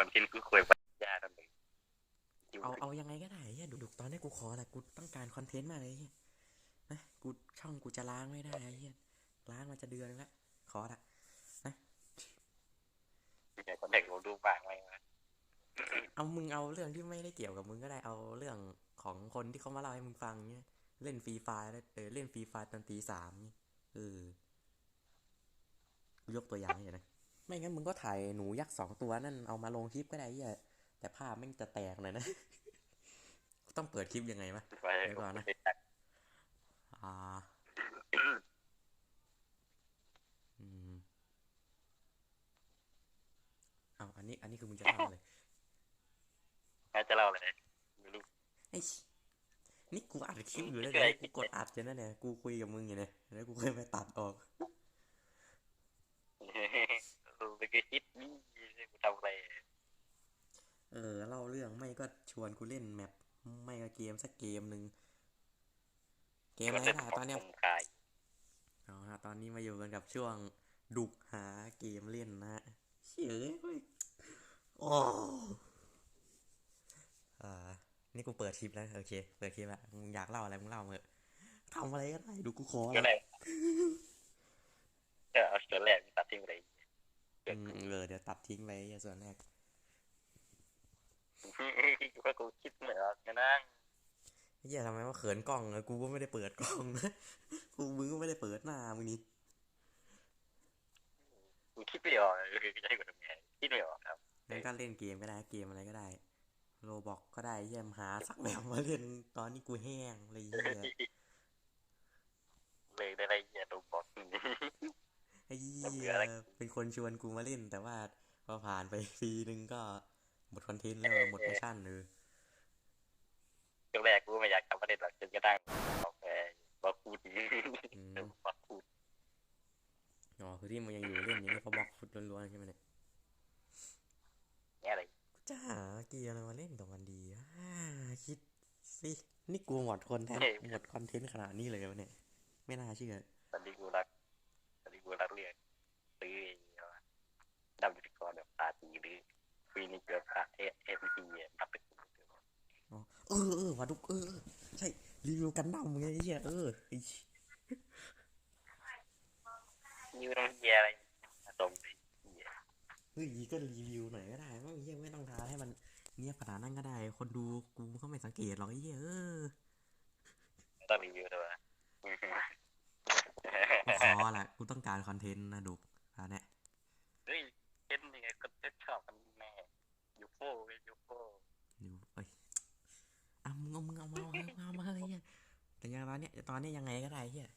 คอนเทนต์กูคุยปัญญาตั้งแต่เอาเอายังไงก็ได้เฮียดุกๆตอนนี้กูขอแหละกูต้องการคอนเทนต์มากเลยเฮียนะกูช่องกูจะล้างไม่ได้เฮียล้างมาจะเดือนแล้วขอละอยากคนเด็กเราดูบ้างไหมวะเอามึงเอาเรื่องที่ไม่ได้เกี่ยวกับมึงก็ได้เอาเรื่องของคนที่เขามาเล่าให้มึงฟังเนี่ยเล่นฟรีไฟล์แล้วเออเล่นฟรีไฟล์ตอนตีสามเนี่ยเออกูยกตัวอย่างให้นะ ไม่งั้นมึงก็ถ่ายหนูยักษ์สองตัวนั่นเอามาลงคลิปก็ได้เฮียแต่ภาพแม่งจะแตกหน่อยนะ ต้องเปิดคลิปยังไงวะไปเดี๋ยวก่อนนะ อ่า อืมเอาอันนี้ อันนี้คือมึงจะทำอะไรน่าจะเล่าเลยไม่รู้ไอ้ชินี่กูอัดคลิปอยู่แล้วเนี่ยกูกดอัดอยู่นั่นเนี่ย กูคุยกับมึงอยู่เนี่ยแล้วกูเคยไปตัดออกไป ก็คิดนี่กูทำอะไรเออเล่าเรื่องไม่ก็ชวนกูเล่นแมปไม่ก็เกมสักเกมหนึ่งเกมอะไรนะตอนเนี้ยผมขายเอาฮะตอนนี้มาอยู่กันกับช่วงดุกหาเกมเล่นนะฮะเฉยเว้ยโอ้อ่านี่กูเปิดคลิปแล้วโอเคเปิดคลิปแล้วมึงอยากเล่าอะไรมึงเล่ามาเถอะทำอะไรก็ได้ดูกูขอก็เลยได้ก็เอาส่วนแรกตัดทิ้งไป อืมเออเดี๋ยวตัดทิ้งไปไอ้ส่วนแรกว่ากูคิดเหมือนกันนะไอ้เหี้ยทำไมว่าเขินกล้องอะกูก็ไม่ได้เปิดกล้องนะกูมึงก็ไม่ได้เปิดหน้ามึงนี่กูคิดไม่ออกคือจะให้กูทำไงคิดไม่ออกครับงั้นก็เล่นเกมก็ได้เกมอะไรก็ได้โรบอกก็ได้เยี่ยมหาสักแบบมาเล่นตอนนี้กูแห้งเลยเหี้ยเลยได้ไรอย่าดูบอก ไอ้เหี้เบื่ยออะไรเป็นคนชวนกูมาเล่น แต่ว่าพอผ่านไปปีนึงก็หมดคอนเทนต์แล้วหมดมิชชั่นเลยช่วงแรกกูไม่อยากทำประเด็นหรอกจนกระทั่งบอกแกบอกพูดอืมบอกพูดอ๋อคือที่มันยังอยู่เล่นอย่างนี้เพราะบล็อกฟุตล้วนๆใช่ไหมเนี่ยเนี่ยอะไรกูจะหาเกมอะไรมาเล่นกับมันดีอ่าคิดสินี่กูหมดคอนเทนต์หมดคอนเทนต์ขนาดนี้เลยวะเนี่ย ไม่น่าเชื่อ ตอนนี้กูรักตอนนี้กูรักเรียกซื้อดับยุทธก ผีหรือฟีนิกแบบตาเอเอ็มซีนับเป็นอ๋อเออเออวาดุกเออ ใช่รีวิวกันดั้มไงไอ้เหี้ยเออไอ้ยูต้องเยียอะไรตรงนี้เฮ้ยก็รีวิวหน่อยก็ได้ไม่เหี้ยไม่ต้องทาให้มันเนียบขนาดนั้นก็ได้ คนดูกูเขาไม่สังเกตหรอกไอ้เหี้ยเออต้องรีวิวด้วยขอละกูต้องการคอนเทนต์นะดุกอันเนี้ย เฮ้ยเห็นยังไงก็ชอบกันแน่ยูโฟยูโฟ ดูเอ้ยอะมึงเอามึงเอามาเอาเอาเอามาเฮ้ยเหี้ยแต่ยังต อนเนี้ยตอนเนี้ยยังไงก็ได้เหี้ย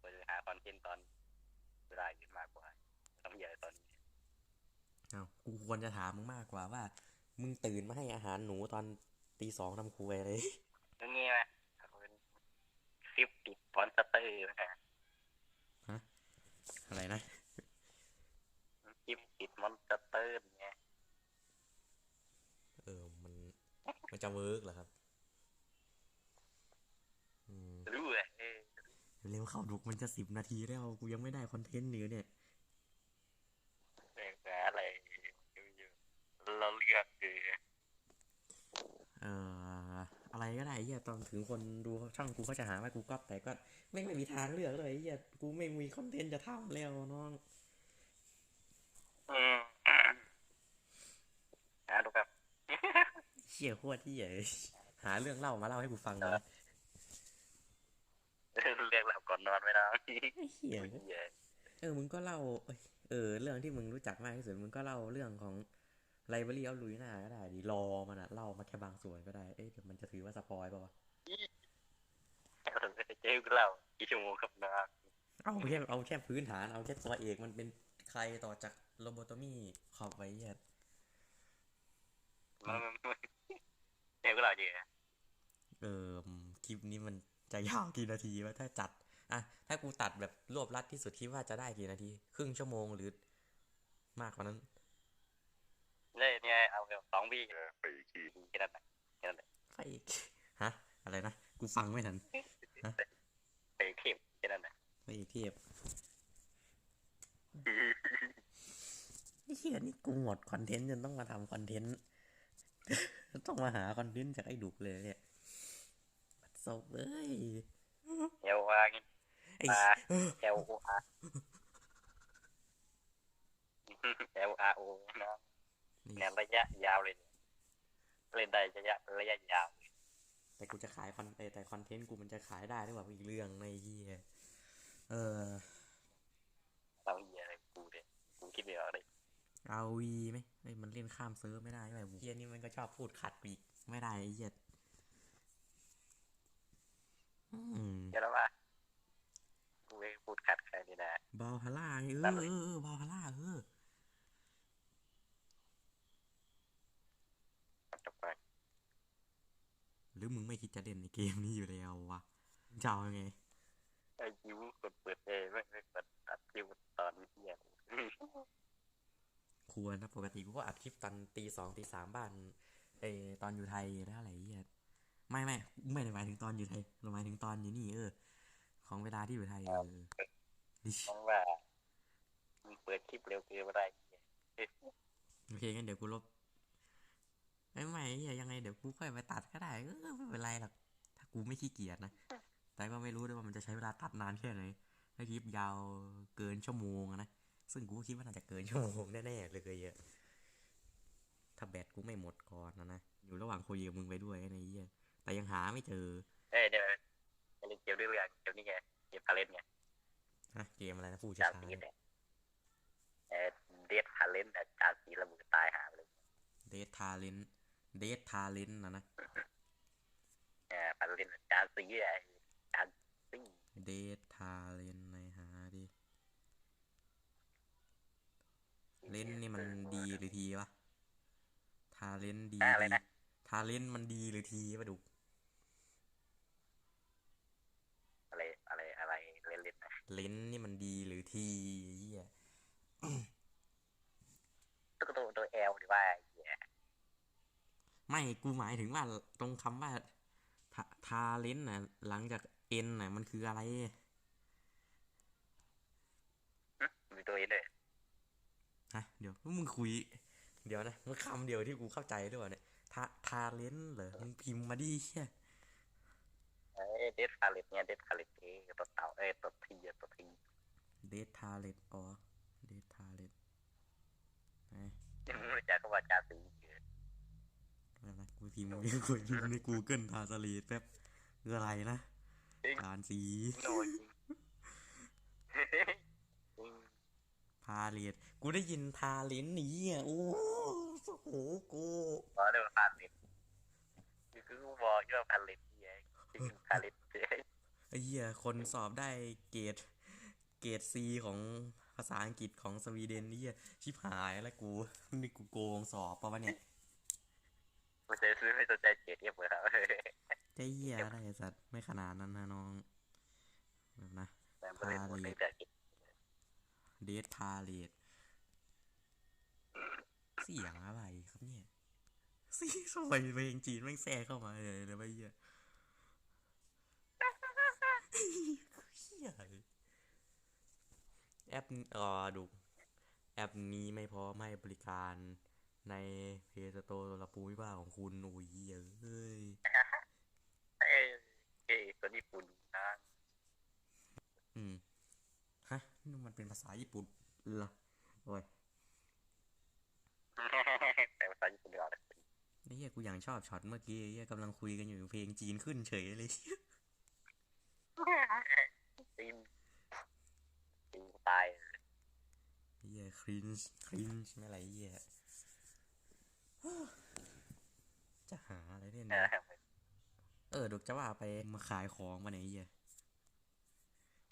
ไปหาคอนเทนต์ตอนเวลายืนมากกว่าต้องเยอะตอนนี้เอากูควรจะถามมึงมากกว่าว่า มึงตื่นมาให้อาหารหนูตอนตีสองทำครัวเลยนั่นไงไหมเป็นคลิปติดพอนสเตอร์นะฮะอะไรนะคลิปติดมอนสเตอร์ไงเออมันมันจะเวิร์กเหรอครับ อืม รู้เลยเออ เร็วเข้าดุกมันจะสิบนาทีแล้วกูยังไม่ได้คอนเทนต์อยู่เนี่ยเอออะไรเราเลือกคือเอ่ออะไรก็ได้เฮียตอนถึงคนดูช่องกูเขาจะหาว่ากูก๊อปแต่ก็ไม่งไม่มีทางเลือกเลยเฮียกูไม่มีคอนเทนต์จะทำแล้วน้องอืมหาดูครับเชี่ยโคตรที่ใหญ่หาเรื่องเล่ามาเล่าให้กูฟังเลย เรียกหลับก่อนนอนไม่ได้ ไอ้ เหี้ยเออมึงก็เล่าเอ้ยเออ เรื่องที่มึงรู้จักมากที่สุดมึงก็เล่าเรื่องของไลบรารีเอาลุยหน้าก็ได้ดิรอมันอะเล่ามาแค่บางส่วนก็ได้ เอ๊ะเดี๋ยวมันจะถือว่าสปอยป่าวะเจ๊กูเล่ากี่ชั่วโมงครับนะเอาแค่เอาแค่พื้นฐานเอาแค่ตัวเอกมันเป็นใครต่อจากโรโบโตมี่ขอบไว้เหี้ยเจ๊กูเล่าดีเออคลิปนี้มันจะยาวกี่นาทีวะถ้าจัด อะถ้ากูตัดแบบรวบรัดที่สุดคิดว่าจะได้กี่นาที ครึ่งชั่วโมงหรือ มากกว่านั้นเนี่ยเนี่ยเอาแบบสองวีไปขี่แค่นั้นแค่นั้นไฟกฮะ อะไรนะ กูฟังไม่ทันไปเข็มแค่นั้นไฟอีกเทียบเหี้ยนี่กูหมดคอนเทนต์จนต้องมาทำคอนเทนต์ต้องมาหาคอนเทนต์จากไอ้ดุกเลยเนี่ยบัดซบเอ้ยเอลอาร์ ไอ้มาเออเอลโออาร์เอลอาร์โอน้องเนี่ยระยะยาวเลยเล่นได้ระยะระยะยาวแต่กูจะขายคอนเออแต่คอนเทนต์กูมันจะขายได้หรือเปล่าอีกเรื่องในเหี้ยเออ เราเหี้ยอะไรกูเนี่ยกูคิดไม่ออกเลยเอาวีไหมเอ้ยมันเล่นข้ามเซิร์ฟไม่ได้ใช่ไหมเหี้ยนี่มันก็ชอบพูดขัดอีกไม่ได้ไอ้เหี้ยอืม เดี๋ยวแล้วว่า กูไม่พูดขัดใครนี่นะบาพาร่าไงเอนั่อนเลยเออเออบาพาร่าเออจบไปหรือมึงไม่คิดจะเล่นในเกมนี้อยู่แล้ววะจะเอายังไงไอ้ยิวกดเปิดเองไม่ไม่เปิดอัดยิวตอนเที่ยงควรนะปกติกูก็อัดคลิปตอนตีสองตีสามบ้านเออตอนอยู่ไทยแล้วอะไรเหี้ยไม่ไม่ไม่ได้หมายถึงตอนอยู่ไทยเราหมายถึงตอนอยู่นี่เออ ของเวลาที่อยู่ไทยเออดิเพราะว่ามึงเปิดคลิปเร็วเกินไปได้โอเคงั้นเดี๋ยวกูลบไม่ไม่เหี้ยยังไงเดี๋ยวกูค่อยไปตัดก็ได้เออไม่เป็นไรหรอกถ้ากูไม่ขี้เกียจนะ แต่ก็ไม่รู้ด้วยว่ามันจะใช้เวลาตัดนานแค่ไหนถ้าคลิปยาวเกินชั่วโมงอะนะซึ่งกูก็คิดว่าน่าจะเกินชั่วโมงแน่ๆเลยอะ ถ้าแบตกูไม่หมดก่อนนะนะ อยู่ระหว่างคุยกับมึงไปด้วยไอ้เหี้ยแต่ยังหาไม่เจอ เอ้ยเดี๋ยวจะ เล่นเกมด้วยเรื่องเกมนี้ไงเกมพาเลนไงฮะเกมอะไรนะผู้จาชานสีเนี่ยเออเดทพาเลนแต่จานสีระเบิดตายหาไปเลยเดททาเลนเดททาเลนนะนะเออพาเลนจานสีไอ้จานสีเดททาเลนในหาดิเลนนี่มันดีหรือทีวะทาเลนดีอะไรดีนะทาเลนมันดีหรือทีวะดู อะไรอะไรอะไรเล่น เล่นนะเลนนี่มันดีหรือทีเหี้ยตุ๊กตัวตัวเอลดีว่าไอ้เหี้ยไม่กูหมายถึงว่าตรงคำว่าทาทาเลนน่ะ หลังจากเอ็นน่ะ มันคืออะไรหึมีตัวเองด้วยฮะเดี๋ยวมึงคุย เดี๋ยวนะมึงคำเดียวที่กูเข้าใจด้วยวะเนี่ยทาทาเลนเหรอมึงพิมพ์มาดิเชี่ย เอ้ยเดทพาเลนเนี่ยเดทพาเลนเอ้ยตัวเต่าเอ้ยตัวทีอะตัวทีเดททาเลนอ๋อเดททาเลนไอ้ยังไม่รู้จักคำว่าจานสีเกิดแล้วนะกูพิมพ์กูพิมพ์ใน Google Translate แป๊บคืออะไรนะการสีโน่จริงจริงพาเลนกูได้ยินทาเลนนี้อะโอ้โหกูบอกเลยว่าพาเลนคือคือกูบอกอยู่ว่าพาเลนเหี้ยจริงพาเลนเหี้ย ไอ้เหี้ยคนสอบได้เกรดเกรดซีของภาษาอังกฤษของสวีเดนนี่เหี้ยชิบหายแล้วกูนี่กูโกงสอบปะวะเนี่ยไม่ใช่ซื้อไม่สนใจเกียรติเอฟเลยครับใจเหี้ยอะไรไอ้สัตว์ไม่ขนาดนั้นนะน้องแบบนะแต่ไม่ได้หมดเลยแต่เกียรติเดทพาเลตเสียงอะไรครับเนี่ยเสียงทำไมเพลงจีนแม่งแทรกเข้ามาเลยเลยไอ้เหี้ย เหี้ยแอปเอ่อดู แอปนี้ไม่พร้อมให้บริการในเพจโตตัวละปูวิบ้าของคุณโอ้ยเหี้ยเอ้ยเอ้ยเอ้ยคนญี่ปุ่นนะอืมฮะนี่มันเป็นภาษาญี่ปุ่นเหรอโอ้ยแต่ภาษาญี่ปุ่นเดียวเลยไอ้เหี้ยกูอย่างชอบช็อตเมื่อกี้ไอ้เหี้ยกำลังคุยกันอยู่เพลงจีนขึ้นเฉยเลย จีนจีนตายไอ้เหี้ยครินช์ครินช์ไม่อะไรไอ้เหี้ยจะหาอะไรเล่นเอนะอเออเดูจะว่าไปมาขายของมาไหนยไอ้เหี้ย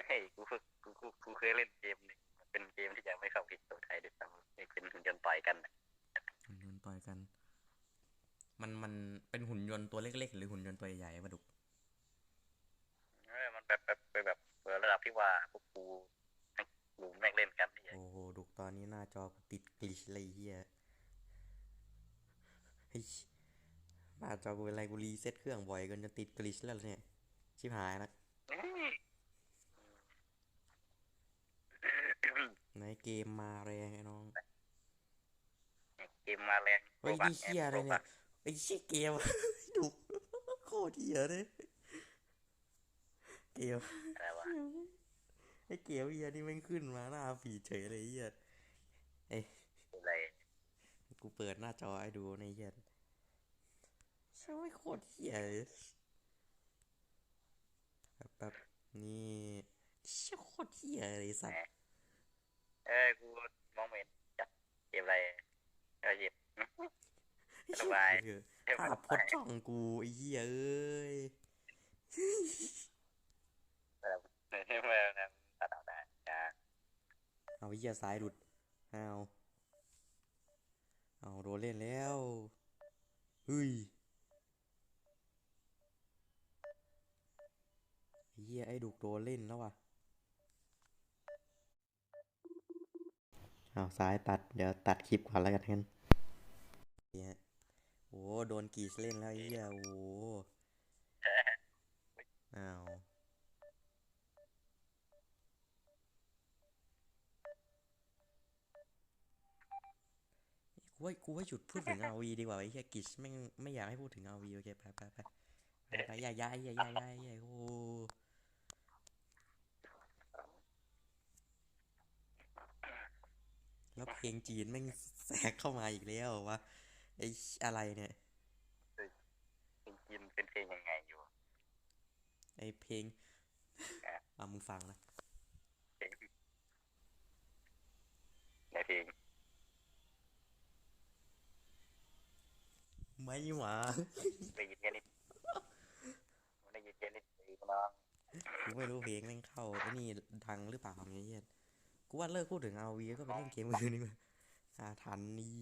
เฮ้ยกูเพิ่งกูกูกูเคยเล่นเกมหนึงมันเป็นเกมที่ยังไม่เข้าพิกตัวไทยด้วยซ้ำเป็นหุ่นยนต์ต่อยกันน่ะหุ่นยนต์ต่อยกัน มันมันเป็นหุ่นยนต์ตัวเล็กๆ หรือหุ่นยนต์ตัวใหญ่ๆมาดุก เออมันแบบแบบแบบแบบระดับที่ว่าพวกกูหลุมแม่งเล่นกันนี่โอ้โหดุกตอนนี้หน้าจอกูติดกลิชเลยไอ้เหี้ยเฮ้ยหน้าจอกูเป็นไรกูรีเซ็ตเครื่องบ่อยเกินจนติดกลิชแล้วเนี่ย ชิบหายละในเกมมาแรงไอ้น้องกมมาแรง เฮ้ยโบันี่เหี้ยอะไรเนี่ยไอ้เหี้ยเกมดุโคตรเหี้ยเลย เกมอะไรวะไอ้เกมเหี้ยนี่แม่งขึ้นมาหน้าฟีดเฉยเลยไอ้เหี้ยเอ้ยอะไรกูเปิดหน้าจอให้ดูในเหี้ยใช่ไม่โคตรเหี้ยเลยแบบแบบนี่เชี่ยโคตรเหี้ยเลยสัตว์เอ้ยกูมองไม่เห็นจัดเกมอะไรเออหยิบสบายเหี้ยเกมภาอะพพจน์ช่องกูไอ้เหี้ยเอ้ย ไรเมื่อนั้นตัดเอาได้นะเอาไอ้เหี้ยซ้ายหลุดเอาเอาโดนเล่นแล้วเฮ้ยไอ้เหี้ยไอ้ดุกโดนเล่นแล้วว่ะเอาซ้ายตัดเดี๋ยวตัดคลิปก่อนแล้วกันกันเนี่ยโอ้โดนกรีดเล่นแล้วไอ้เหี้ยโอ้อ้าว กูว่ากูว่าหยุดพูดถึง RV ดีกว่าไอ้เหี้ยกิชแม่งไม่อยากให้พูดถึง RV โอเคไปไปไปไปไปอย่าย้ายอย่าย้ายอย่าย้ายโอ้แล้วเพลงจีนแม่งแทรกเข้ามาอีกแล้ววะไอ้อะไรเนี่ยจริงๆเป็นเพลงยังไงอยู่ไอ้เพลงอะมึงฟังนะ เพลงในเพลง ไม่หวาได้ยินแค่นี้ได้ยินแค่นี้ตีน้องกูไม่รู้เพลงแม่งเข้าไอ้นี่ดังหรือเปล่าไงเหี้ยกูว่าเลิกพูดถึง RV ก็ไปเล่นเกมอื่นดีกว่าอาทันนี่